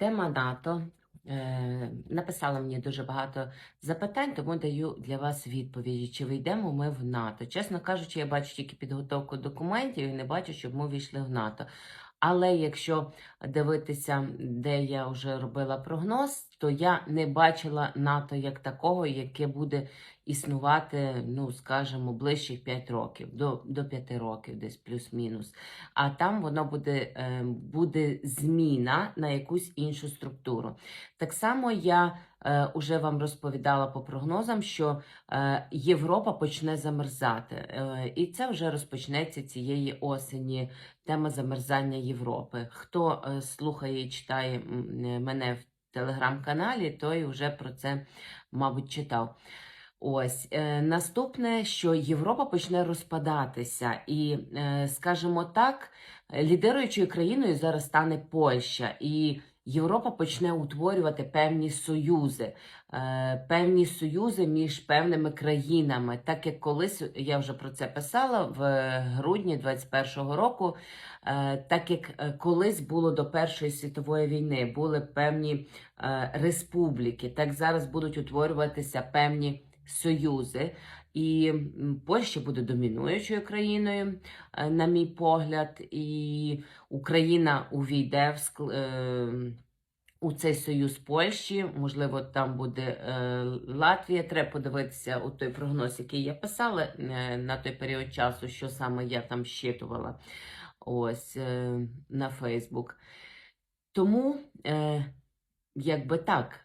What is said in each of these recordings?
Тема НАТО. Е, Написала мені дуже багато запитань, тому даю для вас відповіді, чи вийдемо ми в НАТО. Чесно кажучи, я бачу тільки підготовку документів і не бачу, щоб ми війшли в НАТО. Але якщо дивитися, де я вже робила прогноз, то я не бачила НАТО як такого, яке буде існувати, ну скажімо, ближчих 5 років, до, до 5 років, десь плюс-мінус. А там воно буде, е, буде зміна на якусь іншу структуру. Так само я уже вам розповідала по прогнозам, що е, Європа почне замерзати. Е, і це вже розпочнеться цієї осені. Тема замерзання Європи. Хто е, слухає і читає е, мене в телеграм-каналі, той вже про це, мабуть, читав. Ось е, наступне, що Європа почне розпадатися, і, е, скажімо так, лідируючою країною зараз стане Польща, і Європа почне утворювати певні союзи, е, певні союзи між певними країнами. Так як колись я вже про це писала в грудні 21-го року, е, так як е, колись було до Першої світової війни, були певні е, республіки, так зараз будуть утворюватися певні союзи. І Польща буде домінуючою країною, е, на мій погляд, і Україна увійде в скл- е, у цей союз Польщі. Можливо, там буде е, Латвія. Треба подивитися у той прогноз, який я писала е, на той період часу, що саме я там щитувала ось е, на Фейсбук. Тому, е, якби так,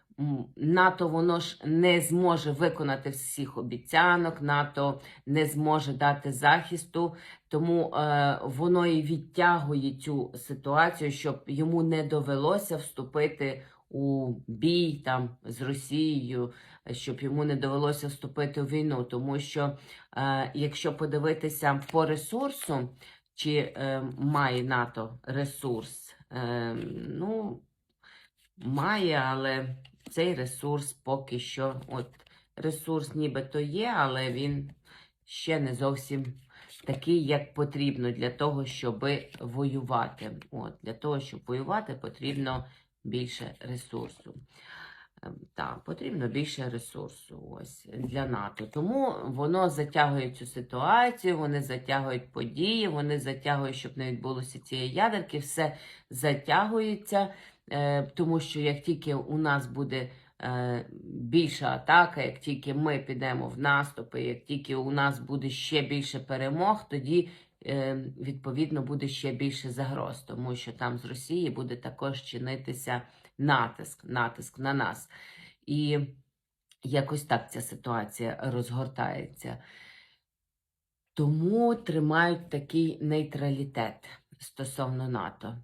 НАТО воно ж не зможе виконати всіх обіцянок, НАТО не зможе дати захисту, тому е, воно і відтягує цю ситуацію, щоб йому не довелося вступити у бій там з Росією, щоб йому не довелося вступити у війну. Тому що, е, якщо подивитися по ресурсу, чи е, має НАТО ресурс, е, ну, має, але цей ресурс поки що, от ресурс нібито є, але він ще не зовсім такий, як потрібно для того, щоб воювати. От, для того, щоб воювати, потрібно більше ресурсу. Ем, Так, потрібно більше ресурсу ось для НАТО. Тому воно затягує цю ситуацію, вони затягують події, вони затягують, щоб не відбулося цієї ядерки, все затягується, е, тому що як тільки у нас буде е, більша атака, як тільки ми підемо в наступи, як тільки у нас буде ще більше перемог, тоді відповідно буде ще більше загроз, тому що там з Росії буде також чинитися натиск, натиск на нас. І якось так ця ситуація розгортається. Тому тримають такий нейтралітет стосовно НАТО.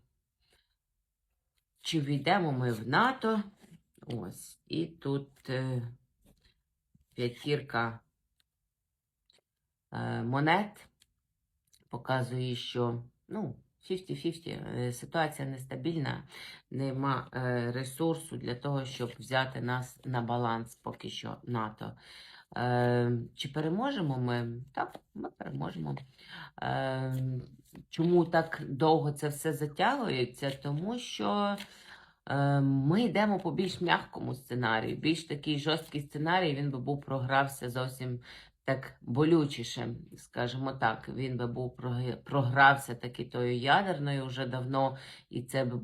Чи війдемо ми в НАТО? Ось. І тут е, п'ятірка е, монет показує, що ну, 50-50, е, ситуація нестабільна, нема е, ресурсу для того, щоб взяти нас на баланс поки що НАТО. Е, чи переможемо ми? Так, ми переможемо. Чому так довго це все затягується? Тому що ми йдемо по більш м'якому сценарію. Більш такий жорсткий сценарій, він би був програвся зовсім так болючіше, скажімо так. Він би був програвся таки тою ядерною вже давно, і це б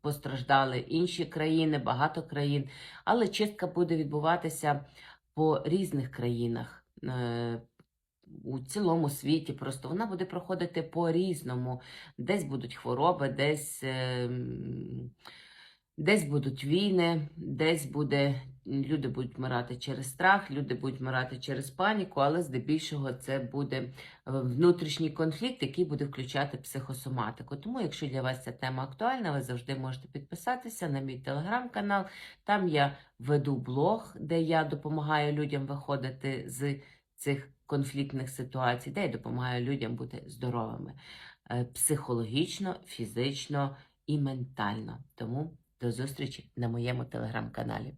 постраждали інші країни, багато країн. Але чистка буде відбуватися по різних країнах. е, У цілому світі просто вона буде проходити по-різному. Десь будуть хвороби, десь, е, м, десь будуть війни, десь буде люди будуть вмирати через страх, люди будуть вмирати через паніку, але здебільшого це буде е, внутрішній конфлікт, який буде включати психосоматику. Тому, якщо для вас ця тема актуальна, ви завжди можете підписатися на мій телеграм-канал. Там я веду блог, де я допомагаю людям виходити з цих конфліктних ситуацій, де я допомагаю людям бути здоровими е, психологічно, фізично і ментально. Тому до зустрічі на моєму телеграм-каналі.